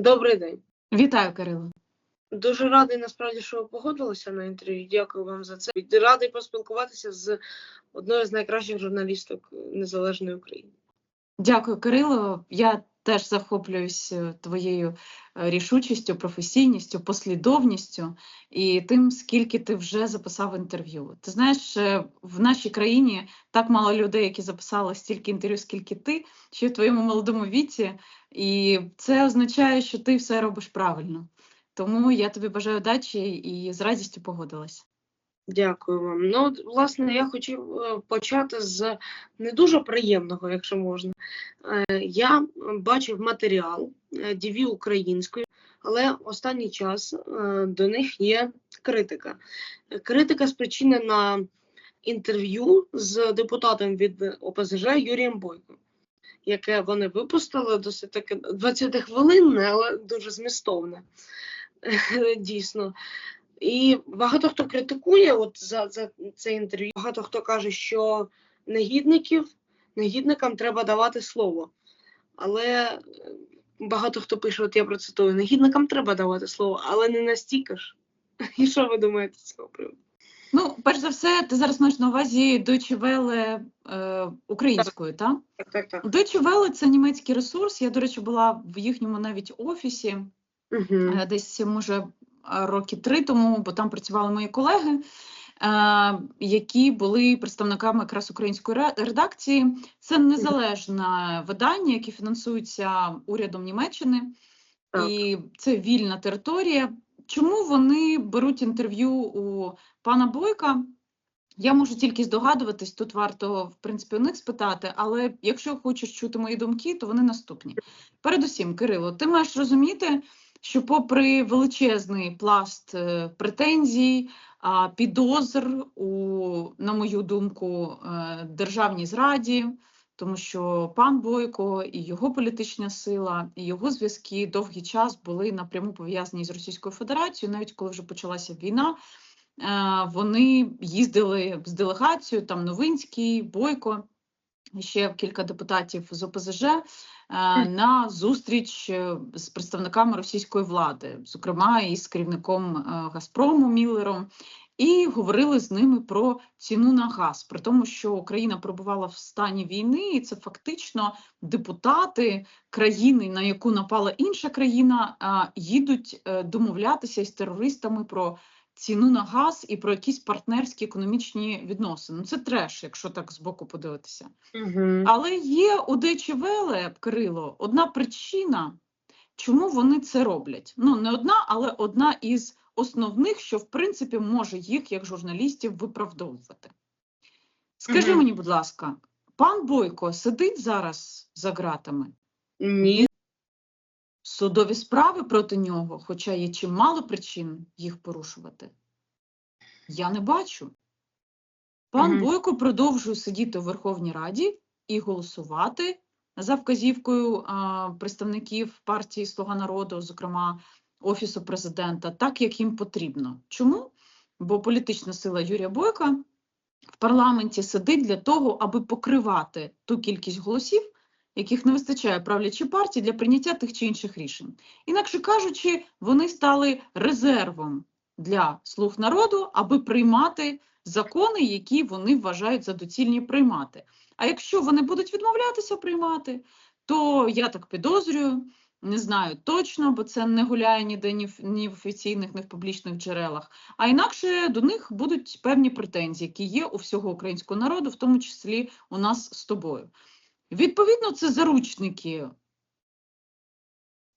Добрий день. Вітаю, Кирило. Дуже радий насправді, що ви погодилися на інтерв'ю. Дякую вам за це. Радий поспілкуватися з одною з найкращих журналісток Незалежної України. Дякую, Кирило. Я теж захоплююсь е, твоєю е, рішучістю, професійністю, послідовністю і тим, скільки ти вже записав інтерв'ю. Ти знаєш, е, в нашій країні так мало людей, які записали стільки інтерв'ю, скільки ти, ще в твоєму молодому віці, і це означає, що ти все робиш правильно. Тому я тобі бажаю удачі і з радістю погодилась. Дякую вам. Ну, от, власне, я хотів е, почати з не дуже приємного, якщо можна. Е, Я бачив матеріал е, діві українською, але останній час е, до них є критика. Е, Критика спричинена інтерв'ю з депутатом від ОПЗЖ Юрієм Бойко, яке вони випустили досить таке 20 хвилинне, але дуже змістовне. Дійсно. І багато хто критикує от за, за це інтерв'ю. Багато хто каже, що негідників, негідникам треба давати слово. Але е, багато хто пише, от я процитую, негідникам треба давати слово, але не настільки ж. І що ви думаєте з цього приводу? Ну, перш за все, ти зараз маєш на увазі Deutsche Welle е, українською, так? Так, так, так. Deutsche Welle – це німецький ресурс. Я, до речі, була в їхньому навіть офісі Угу. десь, може, роки три тому, бо там працювали мої колеги, е, які були представниками якраз української ре- редакції. Це незалежне видання, яке фінансується урядом Німеччини, Так. і це вільна територія. Чому вони беруть інтерв'ю у пана Бойка? Я можу тільки здогадуватись, тут варто в принципі у них спитати, але якщо хочеш чути мої думки, то вони наступні. Передусім, Кирило, ти маєш розуміти, що попри величезний пласт е, претензій, підозр у, на мою думку, е, державній зраді, тому що пан Бойко і його політична сила, і його зв'язки довгий час були напряму пов'язані з Російською Федерацією, навіть коли вже почалася війна. е, Вони їздили з делегацією, там Новинський, Бойко, і ще кілька депутатів з ОПЗЖ е, на зустріч е, з представниками російської влади, зокрема із керівником е, Газпрому Міллером, і говорили з ними про ціну на газ, при тому, що Україна перебувала в стані війни, і це фактично депутати країни, на яку напала інша країна, їдуть е, домовлятися із терористами про ціну на газ і про якісь партнерські економічні відносини. Ну, це треш, якщо так збоку подивитися. Угу. Але є у Welle, Кирило, одна причина, чому вони це роблять. Ну, не одна, але одна із основних, що в принципі може їх, як журналістів, виправдовувати. Скажи мені, будь ласка, пан Бойко сидить зараз за ґратами? Ні. Судові справи проти нього, хоча є чимало причин їх порушувати. Я не бачу. Пан Мгм. Бойко продовжує сидіти у Верховній Раді і голосувати за вказівкою а, представників партії Слуга народу, зокрема Офісу президента, так як їм потрібно. Чому? Бо політична сила Юрія Бойка в парламенті сидить для того, аби покривати ту кількість голосів, яких не вистачає правлячій партії для прийняття тих чи інших рішень. Інакше кажучи, вони стали резервом для слуг народу, аби приймати закони, які вони вважають за доцільні приймати. А якщо вони будуть відмовлятися приймати, то я так підозрюю, не знаю точно, бо це не гуляє ніде ні в, ні в офіційних, ні в публічних джерелах. А інакше до них будуть певні претензії, які є у всього українського народу, в тому числі у нас з тобою. Відповідно, це заручники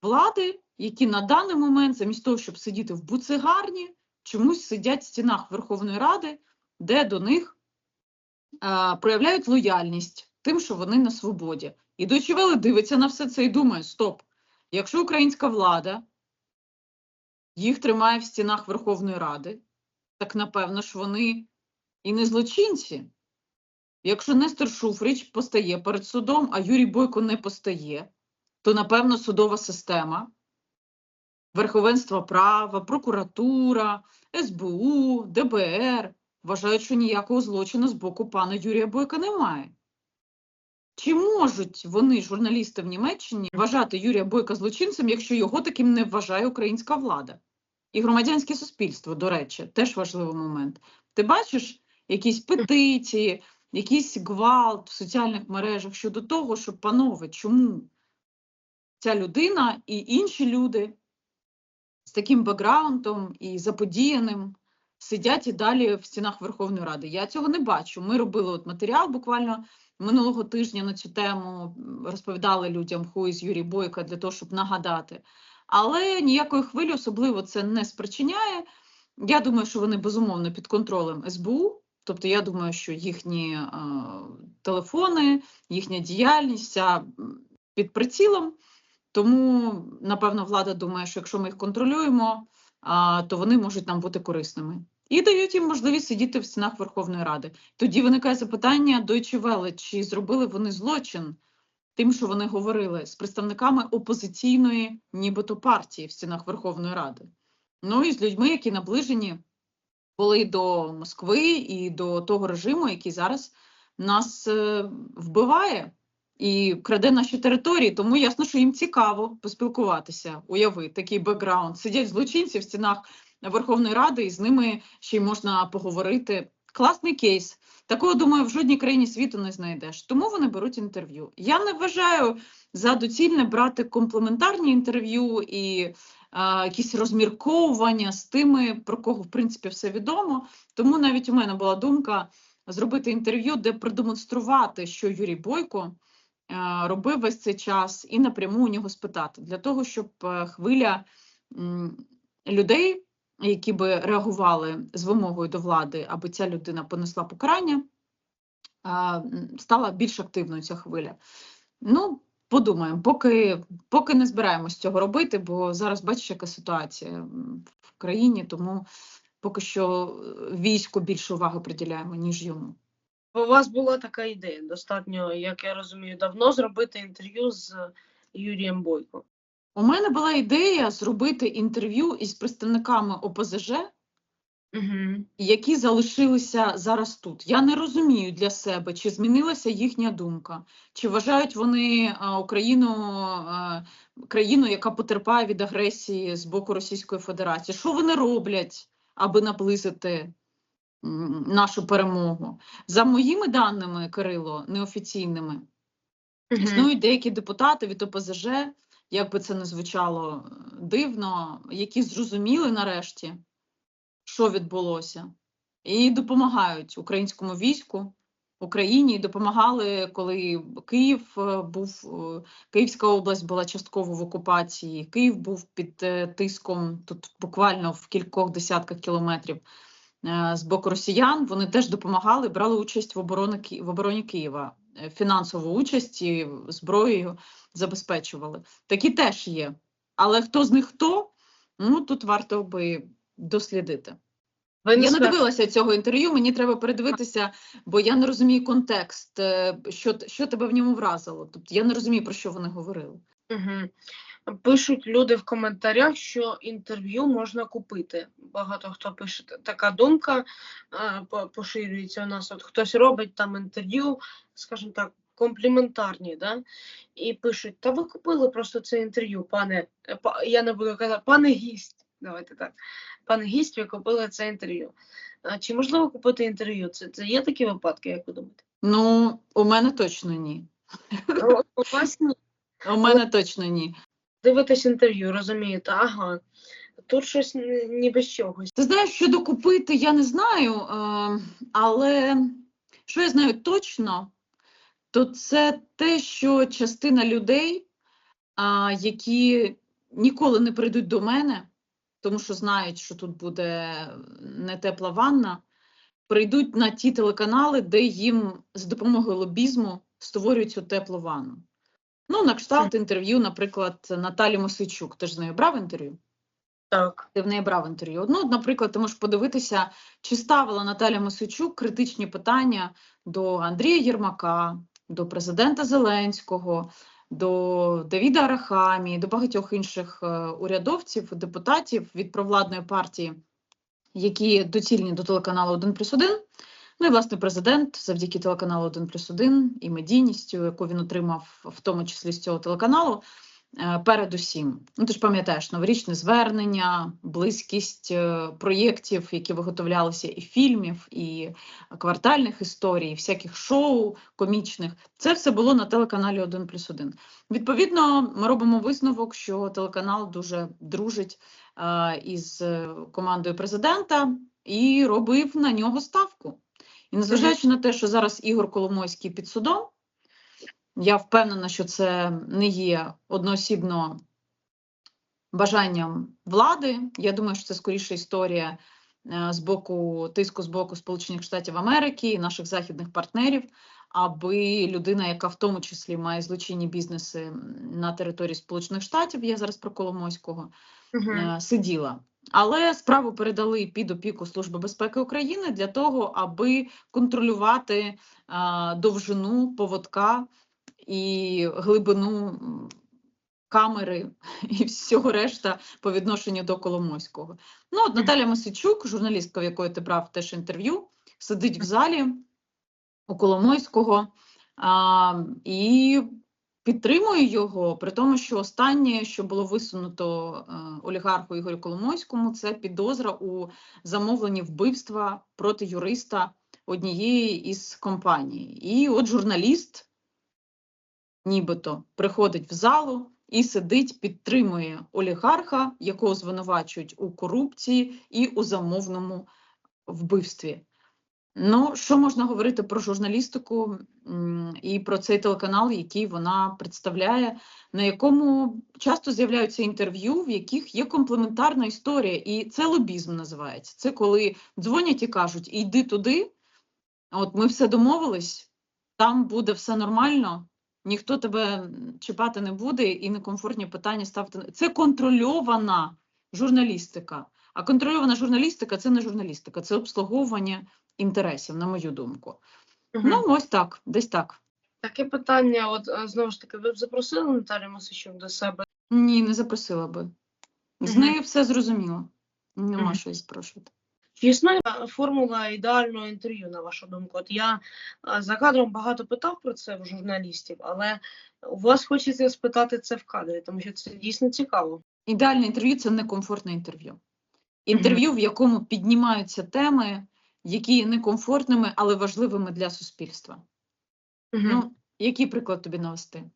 влади, які на даний момент, замість того, щоб сидіти в буцегарні, чомусь сидять в стінах Верховної Ради, де до них е, проявляють лояльність тим, що вони на свободі. І Welle дивиться на все це і думає: стоп, якщо українська влада їх тримає в стінах Верховної Ради, так напевно ж вони і не злочинці. Якщо Нестор Шуфрич постає перед судом, а Юрій Бойко не постає, то напевно судова система, верховенство права, прокуратура, СБУ, ДБР вважають, що ніякого злочину з боку пана Юрія Бойка немає. Чи можуть вони, журналісти в Німеччині, вважати Юрія Бойка злочинцем, якщо його таким не вважає українська влада? І громадянське суспільство, до речі, теж важливий момент. Ти бачиш якісь петиції, якийсь гвалт в соціальних мережах щодо того, що, панове, чому ця людина і інші люди з таким бекграундом і заподіяним сидять і далі в стінах Верховної Ради. Я цього не бачу. Ми робили от матеріал буквально минулого тижня на цю тему, розповідали людям, ху із Юрій Бойка для того, щоб нагадати. Але ніякої хвилі особливо це не спричиняє. Я думаю, що вони безумовно під контролем СБУ. Тобто, я думаю, що їхні е, телефони, їхня діяльність під прицілом. Тому, напевно, влада думає, що якщо ми їх контролюємо, а, то вони можуть нам бути корисними. І дають їм можливість сидіти в стінах Верховної Ради. Тоді виникає запитання Deutsche Welle, чи зробили вони злочин тим, що вони говорили з представниками опозиційної, нібито партії в стінах Верховної Ради. Ну і з людьми, які наближені були до Москви і до того режиму, який зараз нас е, вбиває і краде наші території. Тому ясно, що їм цікаво поспілкуватися. Уяви такий бекграунд. Сидять злочинці в стінах Верховної Ради, і з ними ще й можна поговорити. Класний кейс. Такого, думаю, в жодній країні світу не знайдеш. Тому вони беруть інтерв'ю. Я не вважаю за доцільне брати комплементарні інтерв'ю і а, якісь розмірковування з тими, про кого в принципі все відомо. Тому навіть у мене була думка зробити інтерв'ю, де продемонструвати, що Юрій Бойко е, робив весь цей час, і напряму у нього спитати, для того, щоб е, хвиля м, людей, які би реагували з вимогою до влади, аби ця людина понесла покарання, стала більш активною ця хвиля. Ну, подумаємо, поки, поки не збираємось цього робити, бо зараз бачиш, яка ситуація в країні, тому поки що е, війську більше уваги приділяємо, ніж йому. У вас була така ідея, достатньо, як я розумію, давно зробити інтерв'ю з Юрієм Бойко. У мене була ідея зробити інтерв'ю із представниками ОПЗЖ, Угу. які залишилися зараз тут. Я не розумію для себе, чи змінилася їхня думка, чи вважають вони Україну країну, яка потерпає від агресії з боку Російської Федерації. Що вони роблять, аби наблизити нашу перемогу? За моїми даними, Кирило, неофіційними, Існують деякі депутати від ОПЗЖ, як би це не звучало е, дивно, які зрозуміли нарешті, що відбулося, і допомагають українському війську, Україні, допомагали, коли Київ е, був, е, Київська область була частково в окупації, Київ був під тиском тут буквально в кількох десятках кілометрів з боку росіян. Вони теж допомагали, брали участь в обороні, в обороні Києва, фінансову участь і зброєю забезпечували. Такі теж є. Але хто з них хто? Ну тут варто би дослідити. Ви не Я не дивилася цього інтерв'ю, мені треба передивитися, бо я не розумію контекст, е, що, що тебе в ньому вразило. Тобто я не розумію, про що вони говорили. Угу. Пишуть люди в коментарях, що інтерв'ю можна купити. Багато хто пише така думка, е, поширюється у нас. От хтось робить там інтерв'ю, скажімо так, компліментарні, да? і пишуть: Та ви купили просто це інтерв'ю, пане. Я не буду казати, пане гість. Давайте так. Пане гість, ви купили це інтерв'ю. Чи можливо купити інтерв'ю? Це, це є такі випадки, як ви думаєте? Ну, у мене точно ні. Ну, У вас ні. У мене точно ні. дивитесь інтерв'ю, розумієте, ага, тут щось ніби з чогось. Ти знаєш, що докупити, я не знаю, е, але що я знаю точно, то це те, що частина людей, а, які ніколи не прийдуть до мене, тому що знають, що тут буде не тепла ванна, прийдуть на ті телеканали, де їм з допомогою лобізму створюють цю теплу ванну. Ну, на кшталт інтерв'ю, наприклад, Наталі Мосичук. Ти ж з нею брав інтерв'ю? Так. ти в неї брав інтерв'ю. Ну, наприклад, ти можеш подивитися, чи ставила Наталя Мосичук критичні питання до Андрія Єрмака, до президента Зеленського, до Давіда Арахамі, до багатьох інших е, урядовців, депутатів від провладної партії, які доцільні до телеканалу 1 плюс 1. Ну і власне президент завдяки телеканалу 1 плюс 1 і медійністю, яку він отримав, в тому числі з цього телеканалу, передусім. Ну ти ж пам'ятаєш новорічне звернення, близькість е, проєктів, які виготовлялися, і фільмів, і квартальних історій, і всяких шоу комічних. Це все було на телеканалі 1 плюс 1. Відповідно, ми робимо висновок, що телеканал дуже дружить е, із е, командою президента і робив на нього ставку. І незважаючи на те, що зараз Ігор Коломойський під судом, я впевнена, що це не є одноосібно бажанням влади. Я думаю, що це скоріше історія е, з боку тиску з боку Сполучених Штатів Америки і наших західних партнерів, аби людина, яка в тому числі має злочинні бізнеси на території Сполучених Штатів, я зараз про Коломойського, е, сиділа. Але справу передали під опіку Служби безпеки України для того, аби контролювати а, довжину поводка і глибину камери і всього решта по відношенню до Коломойського. Ну, от Наталя Масичук, журналістка, в якої ти брав теж інтерв'ю, сидить в залі у Коломойського а, і підтримує його, при тому, що останнє, що було висунуто е, олігарху Ігорю Коломойському, це підозра у замовленні вбивства проти юриста однієї із компаній. І от журналіст, нібито, приходить в залу і сидить, підтримує олігарха, якого звинувачують у корупції і у замовному вбивстві. Ну, що можна говорити про журналістику і про цей телеканал, який вона представляє, на якому часто з'являються інтерв'ю, в яких є комплементарна історія, і це лобізм називається. Це коли дзвонять і кажуть: йди туди, от ми все домовились, там буде все нормально, ніхто тебе чіпати не буде, і некомфортні питання ставити. Це контрольована журналістика. А контрольована журналістика це не журналістика, це обслуговування інтересів, на мою думку. Мгм. Ну, ось так, десь так. Таке питання, от е, знову ж таки, ви б запросили Наталію Масичук до себе? Ні, не запросила би. З нею все зрозуміло. Нема Мгм. що і спрошувати. Чи існує формула ідеального інтерв'ю, на вашу думку? От я за кадром багато питав про це в журналістів, але у вас хочеться спитати це в кадрі, тому що це дійсно цікаво. Ідеальне інтерв'ю це некомфортне інтерв'ю. Інтерв'ю, в якому піднімаються теми, які є некомфортними, але важливими для суспільства. Ну, який приклад тобі навести?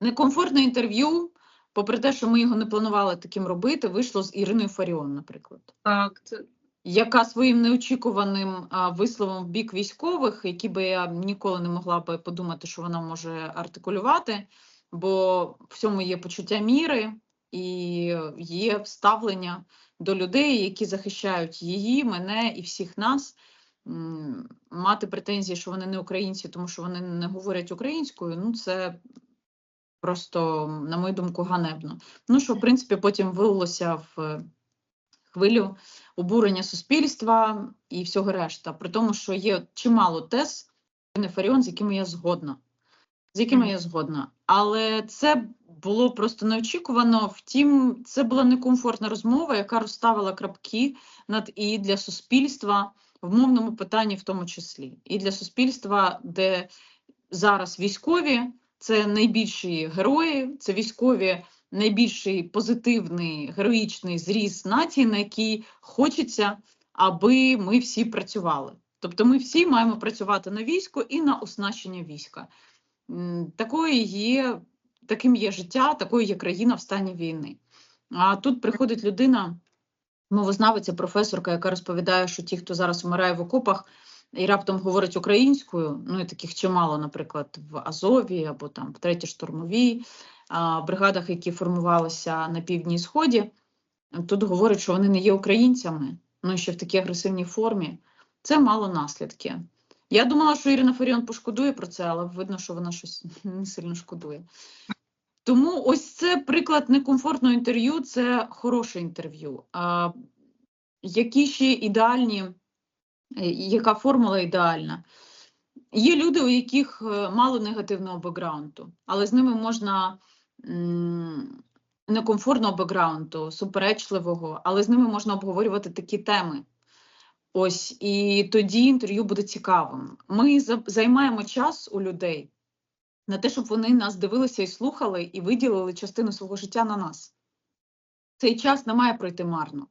Некомфортне інтерв'ю, попри те, що ми його не планували таким робити, вийшло з Іриною Фаріон, наприклад. Так, це яка своїм неочікуваним а, висловом в бік військових, які би я ніколи не могла би подумати, що вона може артикулювати, бо в цьому є почуття міри і є ставлення до людей, які захищають її, мене і всіх нас. Мати претензії, що вони не українці, тому що вони не говорять українською, ну це просто, на мою думку, ганебно. Ну що, в принципі, потім вилилося в хвилю обурення суспільства і всього решта. При тому, що є чимало тез Ірини Фаріон, з якими я згодна. З якими Мгм. я згодна. Але це було просто неочікувано. Втім, це була некомфортна розмова, яка розставила крапки над і для суспільства в мовному питанні, в тому числі, і для суспільства, де зараз військові це найбільші герої, це військові найбільший позитивний героїчний зріз нації, на який хочеться, аби ми всі працювали. Тобто, ми всі маємо працювати на військо і на оснащення війська. Такою є, таким є життя, такою є країна в стані війни. А тут приходить людина, мовознавиця, професорка, яка розповідає, що ті, хто зараз вмирає в окопах, і раптом говорить українською, ну і таких чимало, наприклад, в Азові або там в третій штурмовій а, бригадах, які формувалися на півдні і сході, тут говорять, що вони не є українцями, ну і ще в такій агресивній формі. Це мало наслідки. Я думала, що Ірина Фаріон пошкодує про це, але видно, що вона щось не сильно шкодує. Тому ось це приклад некомфортного інтерв'ю, це хороше інтерв'ю. А, які ще ідеальні, яка формула ідеальна? Є люди, у яких е, мало негативного бекграунду, але з ними можна некомфортного бекграунду, суперечливого, але з ними можна обговорювати такі теми. Ось і тоді інтерв'ю буде цікавим. Ми займаємо час у людей на те, щоб вони нас дивилися і слухали, і виділили частину свого життя на нас. Цей час не має пройти марно.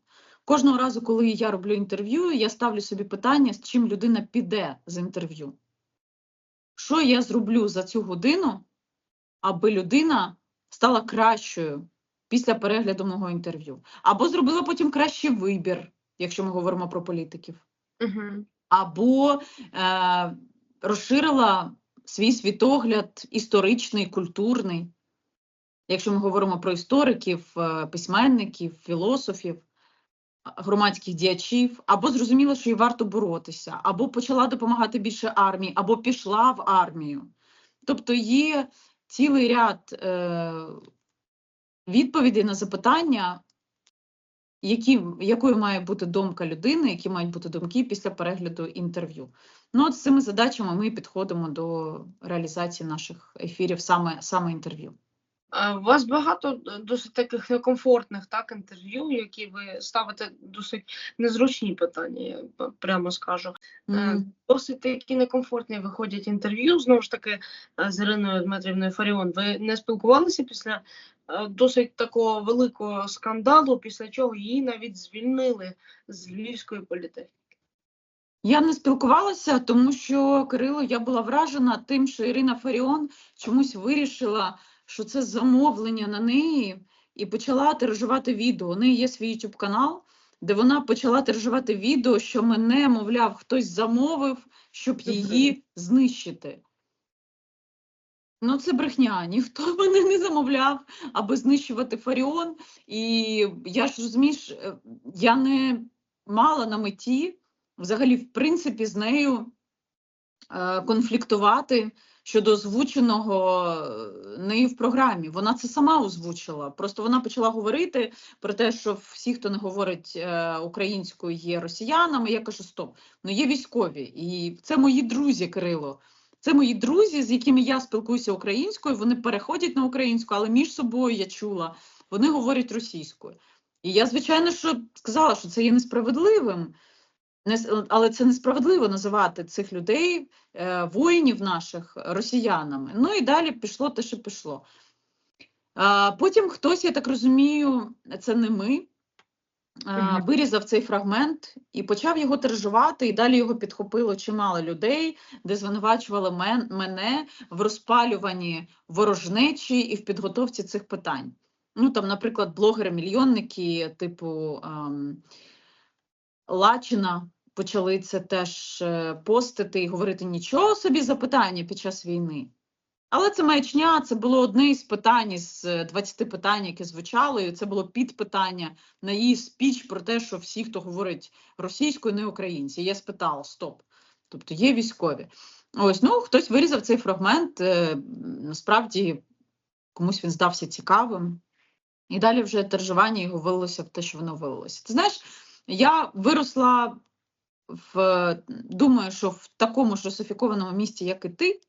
Кожного разу, коли я роблю інтерв'ю, я ставлю собі питання, з чим людина піде з інтерв'ю. Що я зроблю за цю годину, аби людина стала кращою після перегляду мого інтерв'ю, або зробила потім кращий вибір, якщо ми говоримо про політиків Угу. або е, розширила свій світогляд історичний, культурний, якщо ми говоримо про істориків, е, письменників, філософів, громадських діячів, або зрозуміла, що їй варто боротися, або почала допомагати більше армії, або пішла в армію. Тобто є цілий ряд е, відповідей на запитання, які, якою має бути думка людини, які мають бути думки після перегляду інтерв'ю. Ну, от з цими задачами ми підходимо до реалізації наших ефірів, саме, саме інтерв'ю. У вас багато е, досить таких некомфортних так, інтерв'ю, які ви ставите досить незручні питання, я прямо скажу. Е, Мгм. Досить такі некомфортні виходять інтерв'ю. Знову ж таки, е, з Іриною Дмитрівною Фаріон. Ви не спілкувалися після е, досить такого великого скандалу, після чого її навіть звільнили з львівської політехніки. Я не спілкувалася, тому що Кирило, я була вражена тим, що Ірина Фаріон чомусь вирішила, що це замовлення на неї, і почала тиражувати відео. У неї є свій YouTube канал, де вона почала тиражувати відео, що мене, мовляв, хтось замовив, щоб її знищити. Ну, це брехня. Ніхто мене не замовляв, аби знищувати Фаріон. І я ж розумієш, е, я не мала на меті взагалі, в принципі, з нею е, конфліктувати щодо озвученого е, нею в програмі. Вона це сама озвучила. Просто вона почала говорити про те, що всі, хто не говорить е, українською, є росіянами. Я кажу, стоп, ну є військові, і це мої друзі, Кирило. Це мої друзі, з якими я спілкуюся українською. Вони переходять на українську, але між собою я чула, вони говорять російською. І я, звичайно, що сказала, що це є несправедливим. Але це несправедливо називати цих людей, е, воїнів наших росіянами. Ну і далі пішло те, що пішло. Потім хтось, я так розумію, це не ми, вирізав цей фрагмент і почав його тиражувати, і далі його підхопило чимало людей, де звинувачували мене в розпалюванні ворожнечі і в підготовці цих питань. Ну, там, наприклад, блогери-мільйонники, типу ем, Лачина, почали це теж е, постити і говорити нічого собі запитання під час війни. Але це маячня, це було одне із питань із е, 20 питань, які звучало, і це було підпитання на її спіч про те, що всі, хто говорить російською, не українці. Я спитала: стоп. Тобто є військові. Ось, ну хтось вирізав цей фрагмент. е, Насправді комусь він здався цікавим. І далі вже тержування його вилилося в те, що воно вилилося. Ти знаєш, я виросла в думаю, що в такому ж русифікованому місті, як і ти,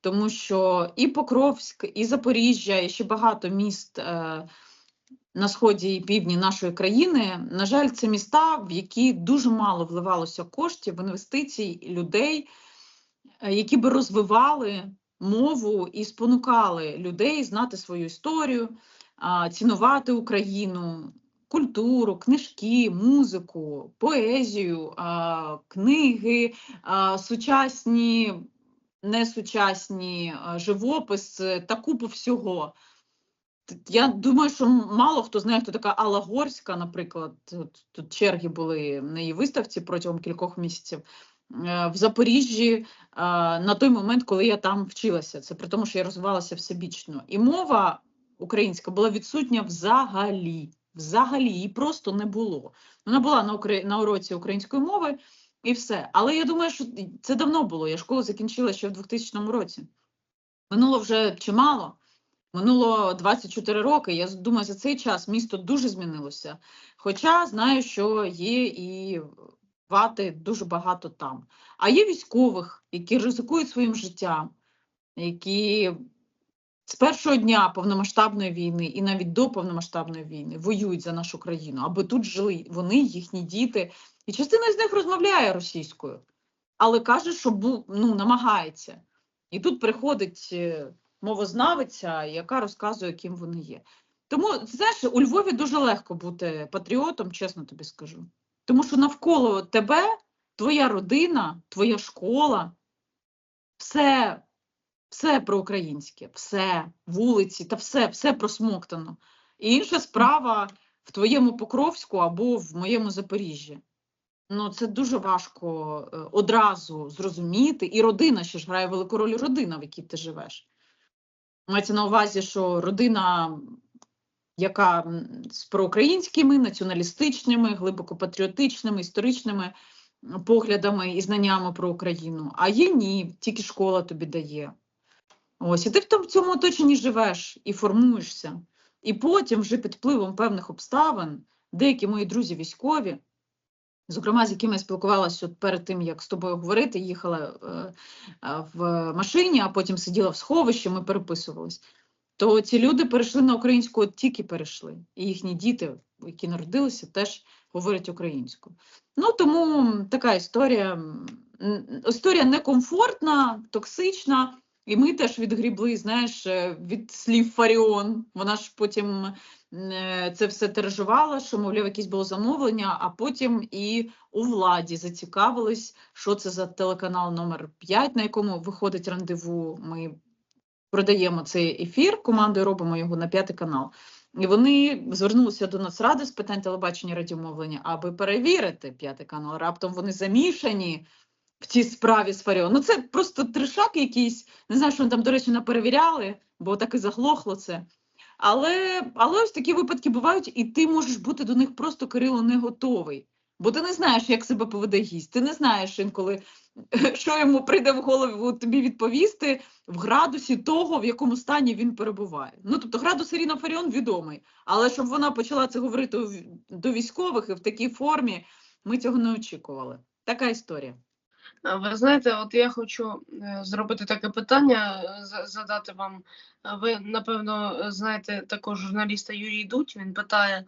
тому що і Покровськ, і Запоріжжя, і ще багато міст е, на сході і півдні нашої країни. На жаль, це міста, в які дуже мало вливалося коштів, інвестицій, людей, е, які би розвивали мову і спонукали людей знати свою історію, цінувати Україну, культуру, книжки, музику, поезію, книги, сучасні, несучасні, живопис та купу всього. Я думаю, що мало хто знає, хто така Алла Горська, наприклад. От Тут черги були на її виставці протягом кількох місяців. Е, В Запоріжжі на той момент, коли я там вчилася. Це при тому, що я розвивалася всебічно. І мова українська була відсутня взагалі. Взагалі її просто не було. Вона була на, укра- на уроці української мови і все. Але я думаю, що це давно було. Я школу закінчила ще в 2000 році. Минуло вже чимало. Минуло 24 роки. Я думаю, за цей час місто дуже змінилося. Хоча знаю, що є і вати дуже багато там. А є військових, які ризикують своїм життям, які з першого дня повномасштабної війни і навіть до повномасштабної війни воюють за нашу країну, аби тут жили вони, їхні діти, І частина з них розмовляє російською, але каже, що ну, намагається. І тут приходить е, мовознавиця, яка розказує, ким вони є. Тому, знаєш, у Львові дуже легко бути патріотом, чесно тобі скажу. Тому що навколо тебе твоя родина, твоя школа, все, все проукраїнське, все, вулиці та все, все просмоктано. І інша справа в твоєму Покровську або в моєму Запоріжжі. Ну, це дуже важко е, одразу зрозуміти, і родина ще ж грає велику роль родина, в якій ти живеш. Мається на увазі, що родина, яка з проукраїнськими, націоналістичними, глибоко патріотичними, історичними поглядами і знаннями про Україну, а є ні, тільки школа тобі дає. Ось, і ти в цьому оточенні живеш і формуєшся. І потім, вже під впливом певних обставин, деякі мої друзі військові, зокрема, з якими я спілкувалася от перед тим, як з тобою говорити, їхала е, е, в машині, а потім сиділа в сховищі, ми переписувались. То ці люди перейшли на українську, от тільки перейшли. І їхні діти, які народилися, теж говорять українською. Ну тому така історія. Історія некомфортна, токсична. І ми теж відгрібли, знаєш, е, від слів Фаріон. Вона ж потім е, це все тиражувала, що, мовляв, якесь було замовлення, а потім і у владі зацікавились, що це за телеканал номер 5, на якому виходить рандеву. Ми продаємо цей ефір, командою робимо його на п'ятий канал. І вони звернулися до Нацради з питань телебачення радіомовлення, аби перевірити п'ятий канал. Раптом вони замішані в цій справі з Фаріон. Ну це просто тришак якийсь. Не знаю, що вони там, до речі, наперевіряли, бо так і заглохло це. Але, але ось такі випадки бувають, і ти можеш бути до них просто Кирило не готовий. Бо ти не знаєш, як себе поведе гість. Ти не знаєш інколи, що йому прийде в голову тобі відповісти в градусі того, в якому стані він перебуває. Ну тобто градус Ірина Фаріон відомий, але щоб вона почала це говорити до військових і в такій формі, ми цього не очікували. Така історія. А Ви знаєте, от я хочу е, зробити таке питання, е, задати вам. Ви, напевно, знаєте також журналіста Юрій Дудь, він питає.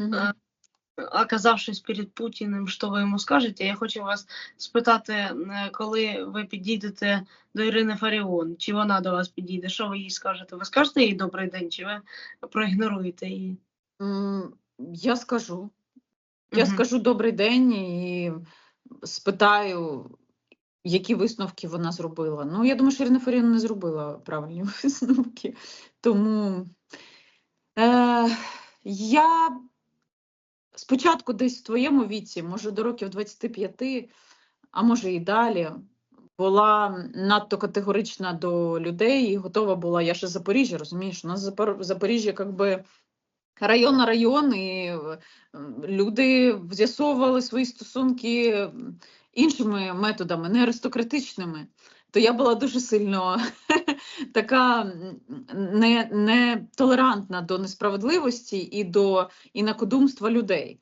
Е, оказавшись перед Путіним, що ви йому скажете? Я хочу вас спитати, е, коли ви підійдете до Ірини Фаріон, чи вона до вас підійде, що ви їй скажете? Ви скажете їй добрий день, чи ви проігноруєте її? Я скажу. Я Мгм. скажу добрий день і спитаю, які висновки вона зробила. Ну, я думаю, що Ірина Фаріон не зробила правильні висновки. Тому е, я спочатку десь в твоєму віці, може до років 25, а може і далі, була надто категорична до людей і готова була. Я ще з Запоріжжя, розумієш, у нас Запор- Запоріжжя якби район на район, і е, люди з'ясовували свої стосунки іншими методами, не аристократичними. То я була дуже сильно така не, не толерантна до несправедливості і до інакодумства людей.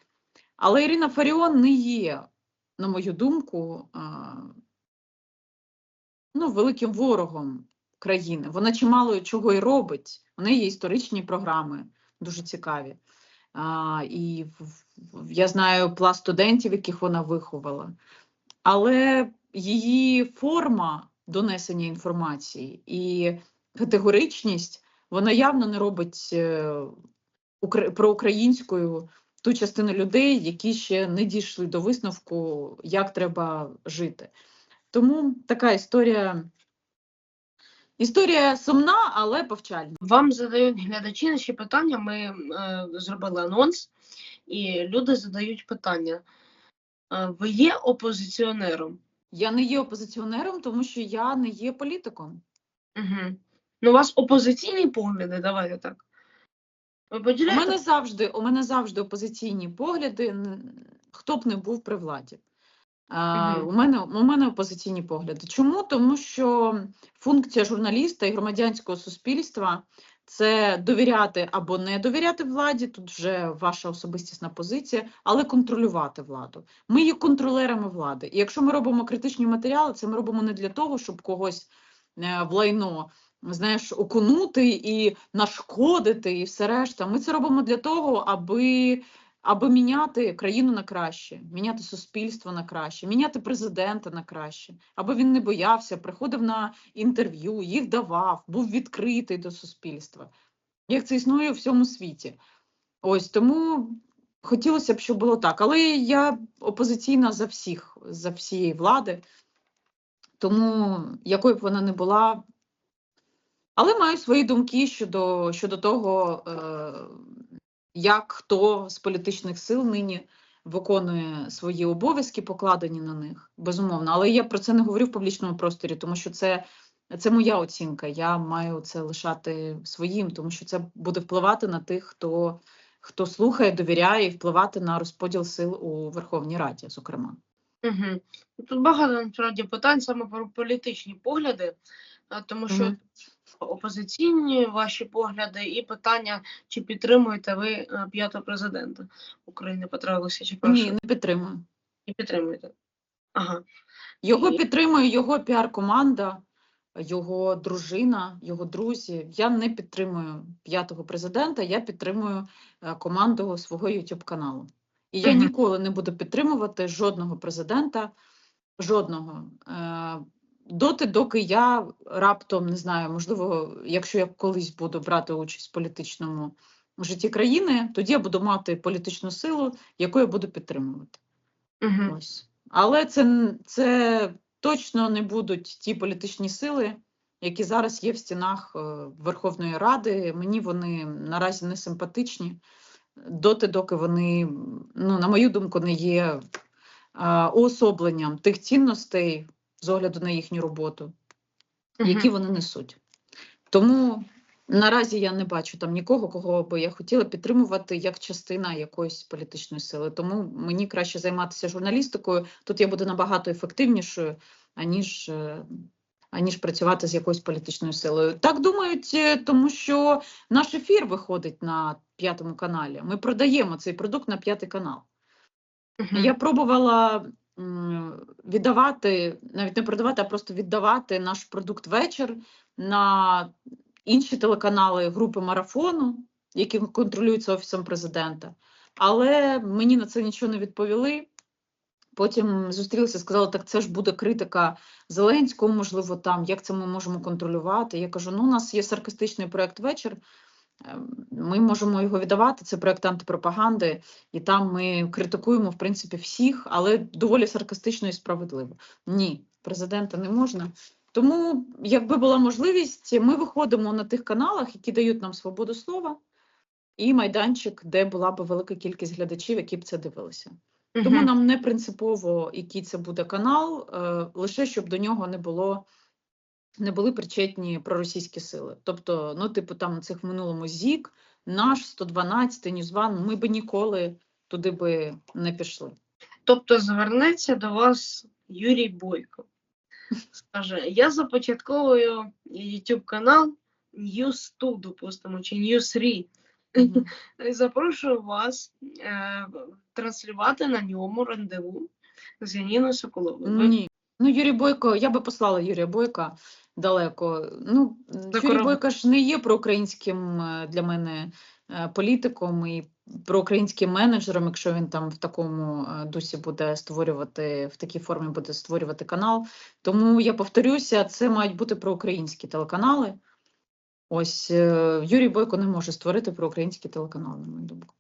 Але Ірина Фаріон не є, на мою думку, ну, великим ворогом країни. Вона чимало чого і робить. У неї є історичні програми, дуже цікаві. А, і я знаю пласт студентів, яких вона виховала. Але її форма донесення інформації і категоричність вона явно не робить е, укра- проукраїнською ту частину людей, які ще не дійшли до висновку, як треба жити. Тому така історія. Історія сумна, але повчальна. Вам задають глядачі наші питання. Ми е, зробили анонс, і люди задають питання. Ви є опозиціонером? Я не є опозиціонером, тому що я не є політиком. Угу. Ну, у вас опозиційні погляди, давайте так. Ви У мене завжди, у мене завжди опозиційні погляди, хто б не був при владі. А, Мгм. у, мене, у мене опозиційні погляди. Чому? Тому що функція журналіста і громадянського суспільства це довіряти або не довіряти владі, тут вже ваша особистісна позиція, але контролювати владу. Ми є контролерами влади. І якщо ми робимо критичні матеріали, це ми робимо не для того, щоб когось е, в лайно знаєш, окунути і нашкодити, і все решта. Ми це робимо для того, аби, аби міняти країну на краще, міняти суспільство на краще, міняти президента на краще, аби він не боявся, приходив на інтерв'ю, їх давав, був відкритий до суспільства. Як це існує у всьому світі. Ось тому хотілося б, щоб було так. Але я опозиційна за всіх, за всієї влади, тому якою б вона не була. Але маю свої думки щодо, щодо того, е, як хто з політичних сил нині виконує свої обов'язки, покладені на них, безумовно. Але я про це не говорю в публічному просторі, тому що це, це моя оцінка. Я маю це лишати своїм, тому що це буде впливати на тих, хто, хто слухає, довіряє, і впливати на розподіл сил у Верховній Раді, зокрема. Угу. Тут багато насправді питань саме про політичні погляди, тому що Мгм. Опозиційні ваші погляди і питання, чи підтримуєте ви е, п'ятого президента України Петра Олексійовича Ні, не підтримую. І підтримуєте. Ага. Його І- підтримує його піар-команда, його дружина, його друзі. Я не підтримую п'ятого президента, я підтримую е, команду свого youtube каналу. І я ніколи не буду підтримувати жодного президента, жодного. Доти, доки я раптом не знаю, можливо, якщо я колись буду брати участь в політичному житті країни, тоді я буду мати політичну силу, яку я буду підтримувати. Угу. Ось. Але це, це точно не будуть ті політичні сили, які зараз є в стінах е, Верховної Ради. Мені вони наразі не симпатичні, доти, доки вони, ну, на мою думку, не є е, уособленням тих цінностей з огляду на їхню роботу, які вони несуть. Тому наразі я не бачу там нікого, кого би я хотіла підтримувати як частина якоїсь політичної сили. Тому мені краще займатися журналістикою. Тут я буду набагато ефективнішою, аніж, е, аніж працювати з якоюсь політичною силою. Так думають, е, тому що наш ефір виходить на п'ятому каналі. Ми продаємо цей продукт на п'ятий канал. Мгм. Я пробувала віддавати, навіть не продавати, а просто віддавати наш продукт вечір на інші телеканали групи марафону, які контролюються офісом президента. Але мені на це нічого не відповіли. Потім зустрілися, сказали, так це ж буде критика Зеленського, можливо, там, як це ми можемо контролювати. Я кажу: ну, у нас є саркастичний проєкт вечір. Ем, Ми можемо його віддавати. Це проєкт антипропаганди, і там ми критикуємо, в принципі, всіх, але доволі саркастично і справедливо. Ні, президента не можна. Тому, якби була можливість, ми виходимо на тих каналах, які дають нам свободу слова, і майданчик, де була б велика кількість глядачів, які б це дивилися. Тому нам не принципово, який це буде канал, е, лише щоб до нього не було. Не були причетні проросійські сили. Тобто, ну, типу, там цих в минулому ЗІК, наш 112, Ньюзван, ми би ніколи туди би не пішли. Тобто звернеться до вас Юрій Бойко. Скаже, я започатковую YouTube канал News 2, допустимо, чи News 3. Мгм. І запрошую вас е, транслювати на ньому рандеву з Яніною Соколовою. Ні. Ну, Юрій Бойко, я би послала Юрія Бойка далеко. Ну, Юрій. Бойко ж не є проукраїнським е, для мене е, політиком і проукраїнським менеджером, якщо він там в такому е, дусі буде створювати, в такій формі буде створювати канал. Тому я повторюся, це мають бути проукраїнські телеканали. Ось Юрій Бойко не може створити проукраїнський телеканал, на мою думку.